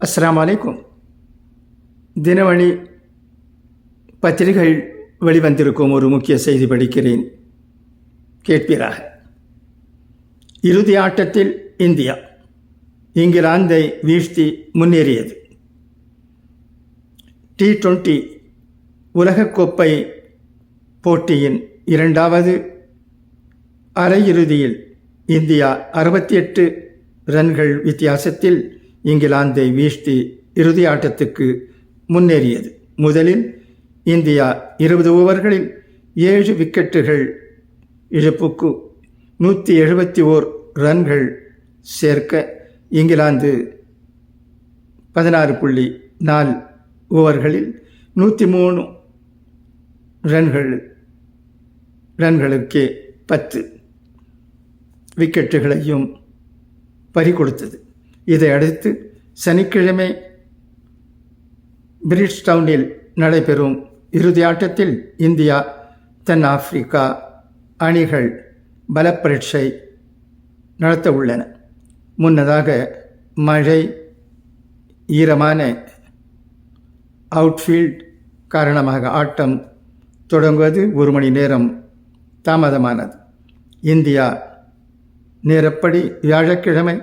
அஸ்லாம் வலைக்கும் தினமணி பத்திரிகைகள் வெளிவந்திருக்கும் ஒரு முக்கிய செய்தி படிக்கிறேன். கேட்பீராக. இறுதி ஆட்டத்தில் இந்தியா இங்கிலாந்தை வீழ்த்தி முன்னேறியது. டி டுவெண்ட்டி உலகக்கோப்பை போட்டியின் இரண்டாவது அரையிறுதியில் இந்தியா அறுபத்தி எட்டு ரன்கள் வித்தியாசத்தில் இங்கிலாந்தை வீழ்த்தி இறுதி ஆட்டத்துக்கு முன்னேறியது. முதலில் இந்தியா இருபது ஓவர்களில் ஏழு விக்கெட்டுகள் இழப்புக்கு நூற்றி எழுபத்தி ஓர் ரன்கள் சேர்க்க இங்கிலாந்து பதினாறு புள்ளி நாலு ஓவர்களில் நூற்றி மூணு ரன்கள் ரன்களுக்கே பத்து விக்கெட்டுகளையும் பறிகொடுத்தது. இதை அடுத்து சனிக்கிழமை பிரிட்ஜ்டவுனில் நடைபெறும் இறுதி ஆட்டத்தில் இந்தியா தென்னாப்பிரிக்கா அணிகள் பலப்பரீட்சை நடத்த உள்ளன. முன்னதாக மழை ஈரமான அவுட்ஃபீல்ட் காரணமாக ஆட்டம் தொடங்குவது ஒரு மணி நேரம் தாமதமானது. இந்தியா நேரப்படி வியாழக்கிழமை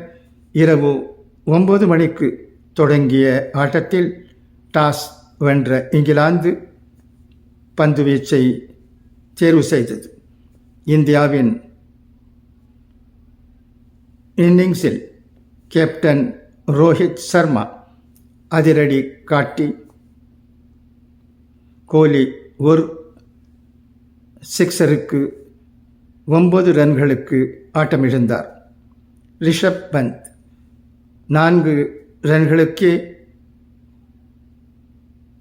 இரவு ஒன்பது மணிக்கு தொடங்கிய ஆட்டத்தில் டாஸ் வென்ற இங்கிலாந்து பந்து வீச்சை தேர்வு செய்தது. இந்தியாவின் இன்னிங்ஸில் கேப்டன் ரோஹித் சர்மா அதிரடி காட்டி கோலி ஒரு சிக்ஸருக்கு ஒன்பது ரன்களுக்கு ஆட்டமிழந்தார். ரிஷப் பந்த் நான்கு ரன்களுக்கே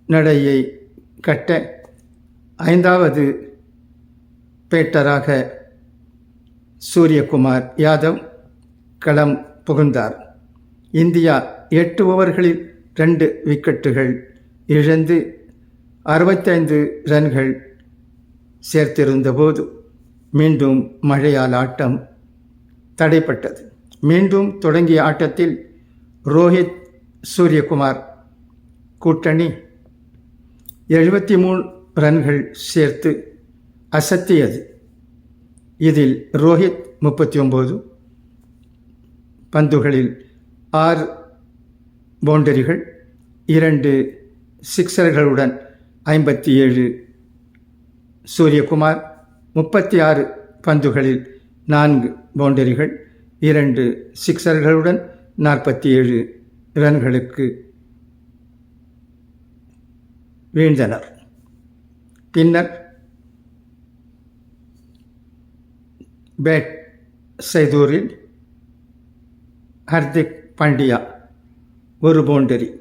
நடையை கட்ட ஐந்தாவது பேட்டராக சூரியகுமார் யாதவ் களம் புகுந்தார். இந்தியா எட்டு ஓவர்களில் ரெண்டு விக்கெட்டுகள் இழந்து அறுபத்தைந்து ரன்கள் சேர்த்திருந்தபோது மீண்டும் மழையால் ஆட்டம் தடைப்பட்டது. மீண்டும் தொடங்கிய ஆட்டத்தில் ரோஹித் சூரியகுமார் கூட்டணி. எழுபத்தி மூணு ரன்கள் சேர்த்து அசத்தியது. இதில் ரோஹித் முப்பத்தி ஒம்பது பந்துகளில் ஆறு பவுண்டரிகள் இரண்டு சிக்ஸர்களுடன் ஐம்பத்தி ஏழு சூரியகுமார் முப்பத்தி ஆறு பந்துகளில் நான்கு பவுண்டரிகள் இரண்டு சிக்ஸர்களுடன் நாற்பத்தி ஏழு ரன்களுக்கு வீழ்ந்தனர். பின்னர் பேட் செய்தூரில் ஹர்திக் பாண்டியா ஒரு பவுண்டரி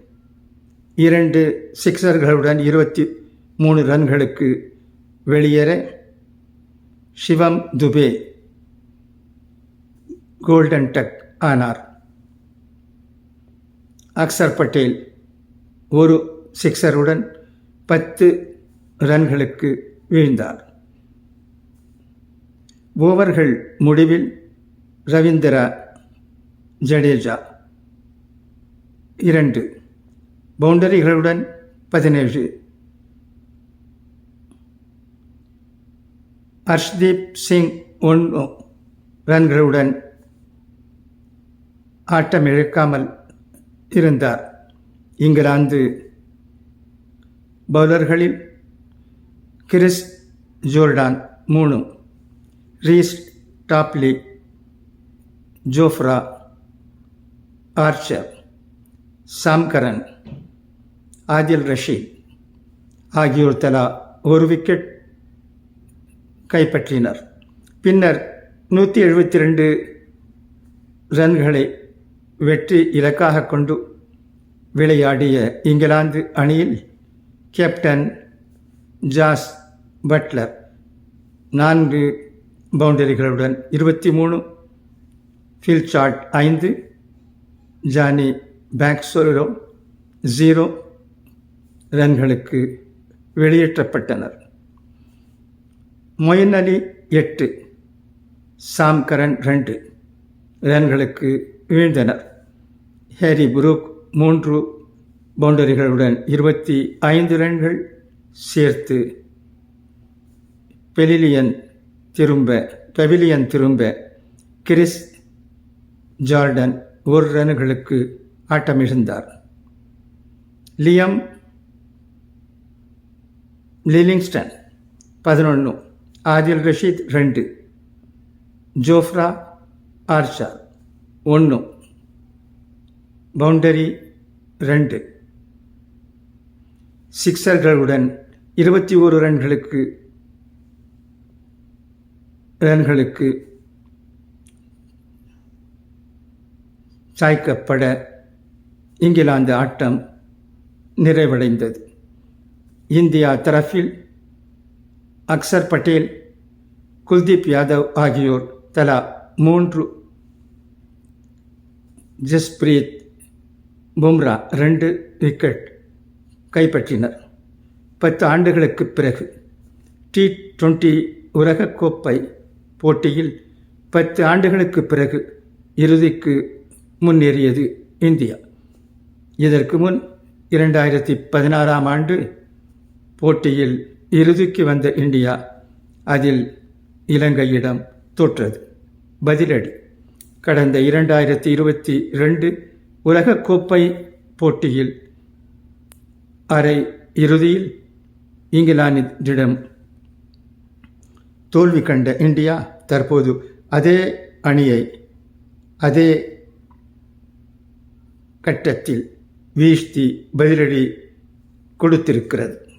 இரண்டு சிக்ஸர்களுடன் இருபத்தி மூணு ரன்களுக்கு வெளியேற சிவம் துபே கோல்டன் டக் ஆனார். அக்சர் பட்டேல் ஒரு சிக்ஸருடன் பத்து ரன்களுக்கு வீழ்ந்தார். ஓவர்கள் முடிவில் ரவீந்திரா ஜடேஜா இரண்டு பவுண்டரிகளுடன் பதினேழு. ஹர்ஷ்தீப் சிங் ஒன்று ரன்களுடன் ஆட்டம் இழக்காமல் இருந்தார் இங்கிலாந்து பவுலர்களில் கிறிஸ் ஜோர்டான் மூணு Reece Topley Jofra Archer Sam Curran Adil Rashid ஆகியோர் தலா ஒரு விக்கெட் கைப்பற்றினர். பின்னர் நூற்றி எழுபத்தி ரெண்டு ரன்களை வெற்றி இலக்காக கொண்டு விளையாடிய இங்கிலாந்து அணியில் கேப்டன் ஜாஸ் பட்லர் நான்கு பவுண்டரிகளுடன் இருபத்தி மூணு ஃபில்சார்ட் ஐந்து ஜானி பேக்ஸோலோ ஜீரோ ரன்களுக்கு வெளியேற்றப்பட்டனர். மொயின் அலி எட்டு சாம் கரன் ரெண்டு ரன்களுக்கு வீழ்ந்தனர். ஹேரி புரூக் மூன்று பவுண்டரிகளுடன் இருபத்தி ஐந்து ரன்கள் சேர்த்து பெலிலியன் திரும்ப பெவிலியன் திரும்ப கிறிஸ் ஜார்டன் ஒரு ரன்களுக்கு ஆட்டமிழந்தார். லியம் லிலிங்ஸ்டன் பதினொன்று ஆதில் ரஷீத் ரெண்டு ஜோஃப்ரா ஆர்ஷர் ஒன்று பவுண்டரி ரெண்டு. சிக்ஸர்களுடன் இருபத்தி ஓரு ரன்களுக்கு ரன்களுக்கு சாய்க்கப்பட இங்கிலாந்து ஆட்டம் நிறைவடைந்தது. இந்தியா தரப்பில் அக்சர் பட்டேல் குல்தீப் யாதவ் ஆகியோர் தலா மூன்று. ஜஸ்பிரீத் பும்ரா ரெண்டு விக்கெட் கைப்பற்றினர். பத்து ஆண்டுகளுக்கு பிறகு டி டுவெண்ட்டி உலகக்கோப்பை போட்டியில் பத்து ஆண்டுகளுக்கு பிறகு இறுதிக்கு முன்னேறியது இந்தியா. இதற்கு முன் இரண்டாயிரத்தி பதினாறாம் ஆண்டு போட்டியில் இறுதிக்கு வந்த இந்தியா அதில் இலங்கையிடம் தோற்றது. பதிலடி. கடந்த இரண்டாயிரத்தி இருபத்தி ரெண்டு உலகக்கோப்பை போட்டியில் அரை இறுதியில் இங்கிலாந்திடம் தோல்வி கண்ட இந்தியா தற்போது அதே அணியை அதே கட்டத்தில் வீழ்த்தி பதிலடி கொடுத்திருக்கிறது.